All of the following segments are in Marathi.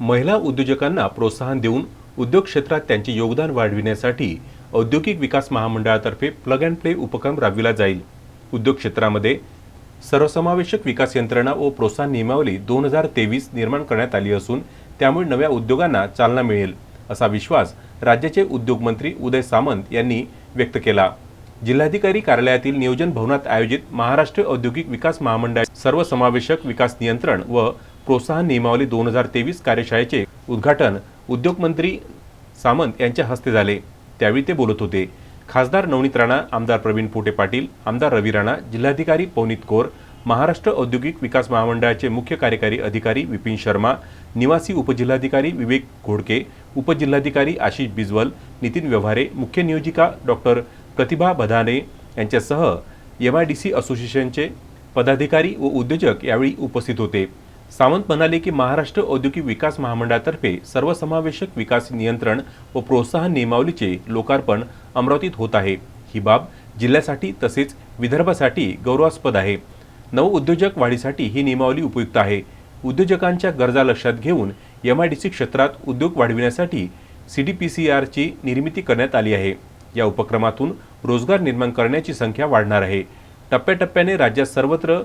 महिला उद्योजकांना प्रोत्साहन देऊन उद्योग क्षेत्रात त्यांचे योगदान वाढविण्यासाठी औद्योगिक विकास महामंडळातर्फे प्लग अँड प्ले उपक्रम राबविला जाईल. उद्योग क्षेत्रामध्ये सर्वसमावेशक विकास यंत्रणा व प्रोत्साहन नियमावली दोन हजार तेवीस निर्माण करण्यात आली असून त्यामुळे नव्या उद्योगांना चालना मिळेल असा विश्वास राज्याचे उद्योगमंत्री उदय सामंत यांनी व्यक्त केला. जिल्हाधिकारी कार्यालयातील नियोजन भवनात आयोजित महाराष्ट्र औद्योगिक विकास महामंडळ सर्वसमावेशक विकास नियंत्रण व प्रोत्साहन नियमावली दोन हजार तेवीस कार्यशाळेचे उद्घाटन उद्योगमंत्री सामंत यांच्या हस्ते झाले. त्यावेळी ते बोलत होते. खासदार नवनीत राणा आमदार प्रवीण पोटे पाटील आमदार रवी राणा जिल्हाधिकारी पवनीत कौर महाराष्ट्र औद्योगिक विकास महामंडळाचे मुख्य कार्यकारी अधिकारी विपिन शर्मा निवासी उपजिल्हाधिकारी विवेक घोडके उपजिल्हाधिकारी आशिष बिजवल नितीन व्यवहारे मुख्य नियोजिका डॉक्टर प्रतिभा बधाने यांच्यासह एम आय डी सी असोसिएशनचे पदाधिकारी व उद्योजक यावेळी उपस्थित होते. सावंत म्हणाले की महाराष्ट्र औद्योगिक विकास महामंडळातर्फे सर्वसमावेशक विकास नियंत्रण व प्रोत्साहन नियमावलीचे लोकार्पण अमरावतीत होत आहे. ही बाब जिल्ह्यासाठी तसेच विदर्भासाठी गौरवास्पद आहे. नवउद्योजक वाढीसाठी ही नियमावली उपयुक्त आहे. उद्योजकांच्या गरजा लक्षात घेऊन एम आय डी सी क्षेत्रात उद्योग वाढविण्यासाठी सी डी पी सी आरची निर्मिती करण्यात आली आहे. या उपक्रमातून रोजगार निर्माण करण्याची संख्या वाढणार आहे. टप्प्याटप्प्याने राज्यात सर्वत्र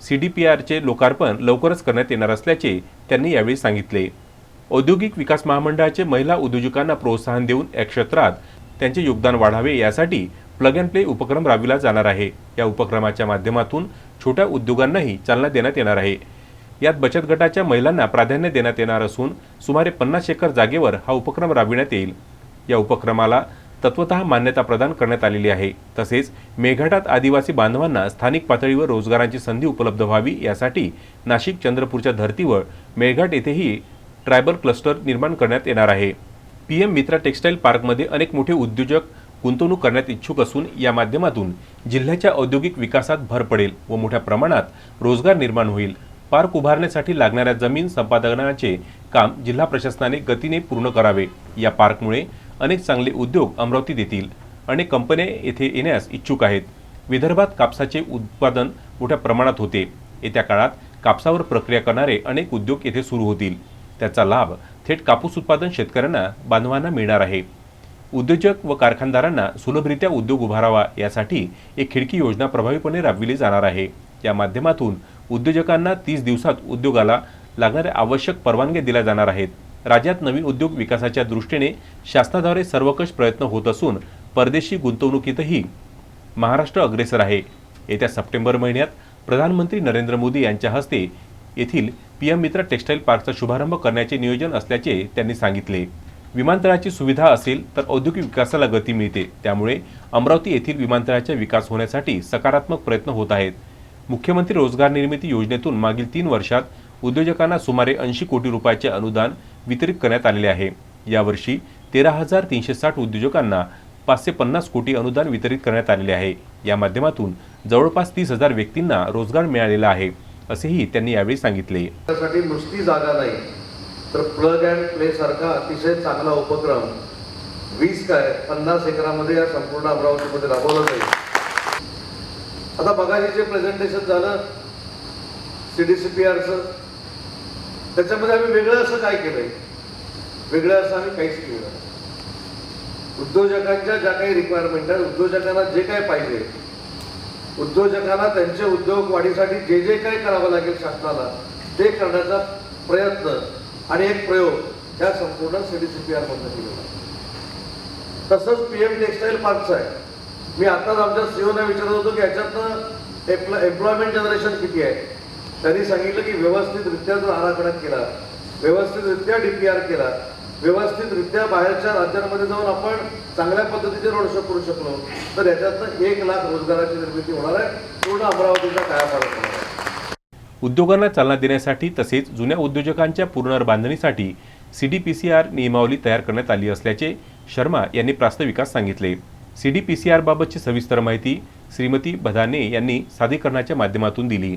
सी डी पी आरचे लोकार्पण लवकरच करण्यात येणार असल्याचे त्यांनी यावेळी सांगितले. औद्योगिक विकास महामंडळाचे महिला उद्योजकांना प्रोत्साहन देऊन या क्षेत्रात त्यांचे योगदान वाढावे यासाठी प्लग अँड प्ले उपक्रम राबविला जाणार आहे. या उपक्रमाच्या माध्यमातून छोट्या उद्योगांनाही चालना देण्यात येणार आहे. यात बचत गटाच्या महिलांना प्राधान्य देण्यात येणार असून सुमारे पन्नास एकर जागेवर हा उपक्रम राबविण्यात येईल. या उपक्रमाला तत्वत मान्यता प्रदान करण्यात आलेली आहे. तसेच मेळघाटात आदिवासी बांधवांना स्थानिक पातळीवर रोजगारांची संधी उपलब्ध व्हावी यासाठी नाशिक चंद्रपूरच्या धर्तीवर मेळघाट येथेही ट्रायबल क्लस्टर निर्माण करण्यात येणार आहे. पी एम मित्रा टेक्स्टाईल पार्कमध्ये अनेक मोठे उद्योजक गुंतवणूक करण्यात इच्छुक असून या माध्यमातून जिल्ह्याच्या औद्योगिक विकासात भर पडेल व मोठ्या प्रमाणात रोजगार निर्माण होईल. पार्क उभारण्यासाठी लागणाऱ्या जमीन संपादनाचे काम जिल्हा प्रशासनाने गतीने पूर्ण करावे. या पार्कमुळे अनेक चांगले उद्योग अमरावतीत येतील अनेक कंपन्या येथे येण्यास इच्छुक आहेत. विदर्भात कापसाचे उत्पादन मोठ्या प्रमाणात होते. येत्या काळात कापसावर प्रक्रिया करणारे अनेक उद्योग येथे सुरू होतील. त्याचा लाभ थेट कापूस उत्पादन शेतकऱ्यांना बांधवांना मिळणार आहे. उद्योजक व कारखानदारांना सुलभरित्या उद्योग उभारावा यासाठी एक खिडकी योजना प्रभावीपणे राबविली जाणार आहे. या माध्यमातून उद्योजकांना तीस दिवसात उद्योगाला लागणाऱ्या आवश्यक परवानग्या दिल्या जाणार आहेत. राज्यात नवीन उद्योग विकासाच्या दृष्टीने शासनाद्वारे सर्वकष प्रयत्न होत असून परदेशी गुंतवणुकीतही महाराष्ट्र अग्रेसर आहे. येत्या सप्टेंबर महिन्यात प्रधानमंत्री नरेंद्र मोदी यांच्या हस्ते येथील पी एम मित्र टेक्स्टाईल पार्कचा शुभारंभ करण्याचे नियोजन असल्याचे त्यांनी सांगितले. विमानतळाची सुविधा असेल तर औद्योगिक विकासाला गती मिळते. त्यामुळे अमरावती येथील विमानतळाचा विकास होण्यासाठी सकारात्मक प्रयत्न होत आहेत. मुख्यमंत्री रोजगार निर्मिती योजनेतून मागील तीन वर्षात उद्योजकांना सुमारे ऐंशी कोटी रुपयाचे अनुदान वितरित करण्यात आलेले आहे. यावर्षी तेरा हजार तीनशे साठ उद्योजकांना पाचशे पन्नास कोटी अनुदान वितरित करण्यात आलेले आहे. या माध्यमातून जवळपास तीस हजार व्यक्तींना रोजगार मिळालेला आहे असेही त्यांनी यावेळी सांगितले. त्यासाठी नुसती जागा नाही तर प्लग अँड प्ले सारखा अतिशय चांगला उपक्रम वीस काय पन्नास एकरामध्ये या संपूर्ण अमरावतीमध्ये राबवला जाईल. आता बघा जे प्रेझेंटेशन झालं सी डी सी पी आरचं त्याच्यामध्ये आम्ही वेगळं असं काय केलंय? वेगळं असं आम्ही काहीच केलं नाही. उद्योजकांच्या ज्या काही रिक्वायरमेंट आहेत उद्योजकांना जे काय पाहिजे उद्योजकांना त्यांचे उद्योग वाढीसाठी जे जे काही करावं लागेल शासनाला ते करण्याचा प्रयत्न आणि एक प्रयोग या संपूर्ण सी डी सी पी आरमधनं केलेला तसंच पी एम टेक्स्टाईल पार्कचं आहे. मी आताच आमच्या सीओना विचारत होतो की याच्यातनं एम्प्लॉयमेंट जनरेशन किती आहे? त्यांनी सांगितलं की व्यवस्थितरित्या जर आराखडा केला व्यवस्थितरित्या डी पी आर केला व्यवस्थितरित्या बाहेरच्या राज्यांमध्ये जाऊन आपण चांगल्या पद्धतीचे रोड शो करू शकलो तर याच्यातनं एक लाख रोजगाराची निर्मिती होणार आहे पूर्ण अमरावतीचा कायापालट होणार आहे. उद्योगांना चालना देण्यासाठी तसेच जुन्या उद्योजकांच्या पुनर्बांधणीसाठी C D P C R नियमावली तयार करण्यात आली असल्याचे शर्मा यांनी प्रास्ताविकात सांगितले. सी डी पी सी आरबाबतची सविस्तर माहिती श्रीमती बधाने यांनी सादरीकरणाच्या माध्यमातून दिली.